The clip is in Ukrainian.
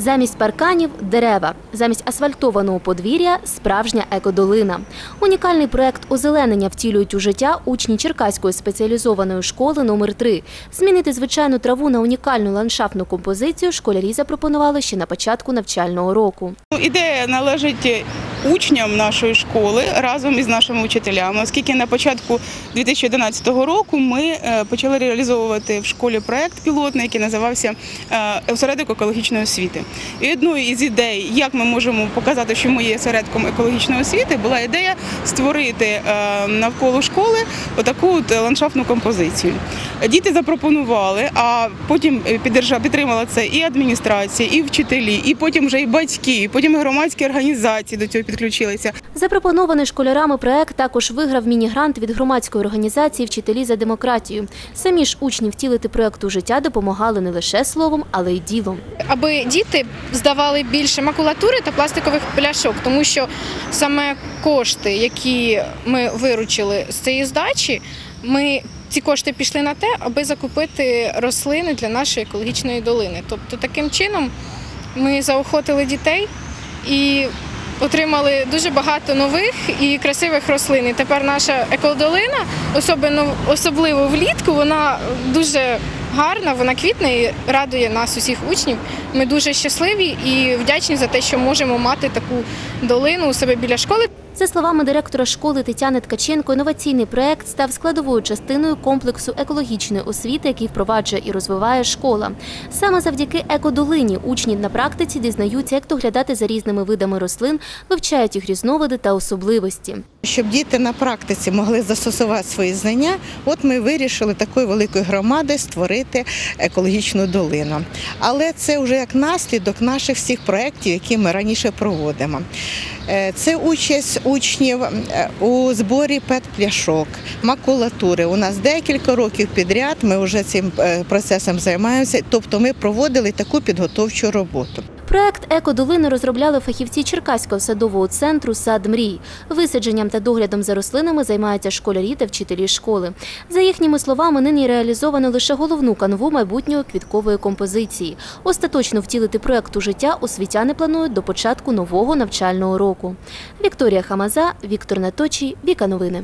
Замість парканів дерева, замість асфальтованого подвір'я справжня екодолина. Унікальний проект озеленення втілюють у життя учні Черкаської спеціалізованої школи номер 3 Змінити звичайну траву на унікальну ландшафтну композицію школярі запропонували ще на початку навчального року. Ну, Ідея належить учням нашої школи разом із нашими учителями, оскільки на початку 2011 року ми е, почали реалізовувати в школі проект пілотний, який називався е, осередок екологічної освіти. І одною із ідей, як ми можемо показати, що ми є осередком екологічної освіти, була ідея створити е, навколо школи отаку от ландшафтну композицію. Діти запропонували, а потім підтримала це і адміністрація, і вчителі, і потім вже і батьки, і потім громадські організації до цього підключилися. Запропонований школярами проект також виграв міні-грант від громадської організації Вчителі за демократію. Самі ж учні втілити проект у життя допомагали не лише словом, але й ділом. аби діти здавали більше макулатури та пластикових пляшок, тому що саме кошти, які ми виручили з цієї здачі, ми ці кошти пішли на те, аби закупити рослини для нашої екологічної долини. Тобто таким чином ми заохотили дітей і отримали дуже багато нових і красивих рослин. І тепер наша екодолина, особливо, влітку, вона дуже гарна, вона квітне і радує нас, усіх учнів. Ми дуже щасливі і вдячні за те, що можемо мати таку долину у себе біля школи. За словами директора школи Тетяни Ткаченко, інноваційний проект став складовою частиною комплексу екологічної освіти, який впроваджує і розвиває школа. Саме завдяки екодолині учні на практиці дізнаються, як доглядати за різними видами рослин, вивчають їх різновиди та особливості. Щоб діти на практиці могли застосувати свої знання, от ми вирішили такої великої громади створити екологічну долину. Але це вже як наслідок наших всіх проєктів, які ми раніше проводимо. Е, Це участь учнів е, у зборі пет-пляшок, макулатури. У нас декілька років підряд ми вже цим е, процесом займаємося, тобто ми проводили таку підготовчу роботу. Проект Екодолини розробляли фахівці Черкаського садового центру Сад мрій. Висадженням та доглядом за рослинами займаються школярі та вчителі школи. За їхніми словами, нині реалізовано лише головну канву майбутньої квіткової композиції. Остаточно втілити проект у життя освітяни планують до початку нового навчального року. Вікторія Хамаза, Віктор Наточій, Віка Новини.